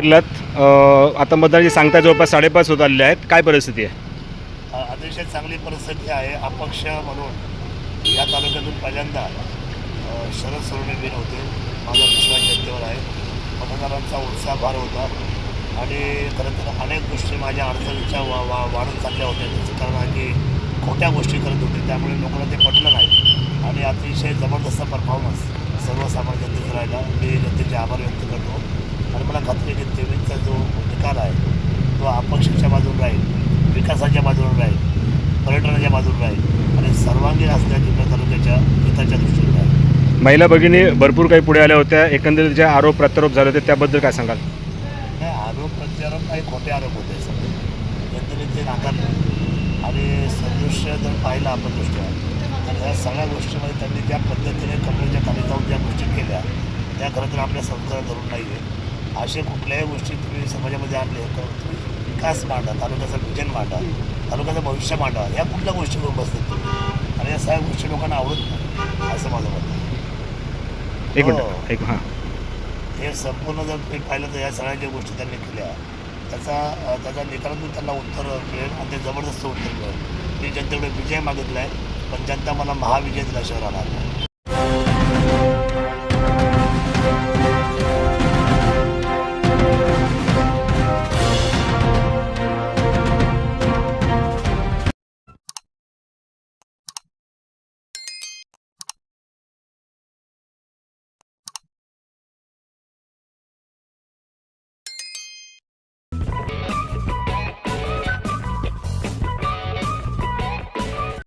ऐकलात आता आता जे सांगता जवळपास साडेपाच होत आलेले आहेत. काय परिस्थिती आहे? अतिशय चांगली परिस्थिती आहे. अपक्ष म्हणून या तालुक्यातून पहिल्यांदा शरद सोडणे होते. माझा विश्वास जनतेवर आहे. मतदारांचा उत्साह फार होता. आणि खरं तर अनेक गोष्टी माझ्या अडचणीच्या वा वा वाढत चालल्या होत्या. त्याचं कारण आहे की खोट्या गोष्टी करत होते. त्यामुळे लोकांना ते पटलं नाही. आणि अतिशय जबरदस्त परफॉर्मन्स सर्वसामान्य जनतेचा राहिला. मी जनतेचे आभार व्यक्त करतो आणि मला खात्री आहे की तेवीसचा जो निकाल आहे. तो अपक्षाच्या बाजून राहील विकासाच्या बाजूने राहील पर्यटनाच्या बाजूने राहील. आणि सर्वांगीण असल्या जिल्हा तालुक्याच्या हिताच्या दृष्टीने राहील महिला भगिनी भरपूर काही पुढे आल्या होत्या. एकंदरीत जे आरोप प्रत्यारोप झाले होते त्याबद्दल काय सांगाल? नाही आरोप प्रत्यारोप काही खोटे आरोप होते. सगळे जनतेने ते नाकारले. आणि सदृश्य जर पाहिलं आपण दृष्ट्या तर ह्या सगळ्या गोष्टीमध्ये त्यांनी ज्या पद्धतीने कपड्याच्या खाली जाऊन ज्या गोष्टी केल्या त्या खरं तर आपल्या संस्कारात धरून नाही आहे असे कुठल्याही गोष्टी तुम्ही समाजामध्ये आणले तर विकास मांडा तालुक्याचं विजन मांडा तालुक्याचं भविष्य मांडा या कुठल्या गोष्टी करून बसतात आणि या सगळ्या गोष्टी लोकांना आवडत नाही असं माझं. एक हो. मिनिट एक हां हे संपूर्ण जर मी पाहिलं तर या सगळ्या ज्या गोष्टी त्यांनी केल्या त्याचा अ, त्याचा निकालातून त्यांना उत्तर मिळेल आणि ते जबरदस्त उत्तर मिळेल मी जनतेकडे विजय मागितला आहे पण जनता मला महाविजय राहणार नाही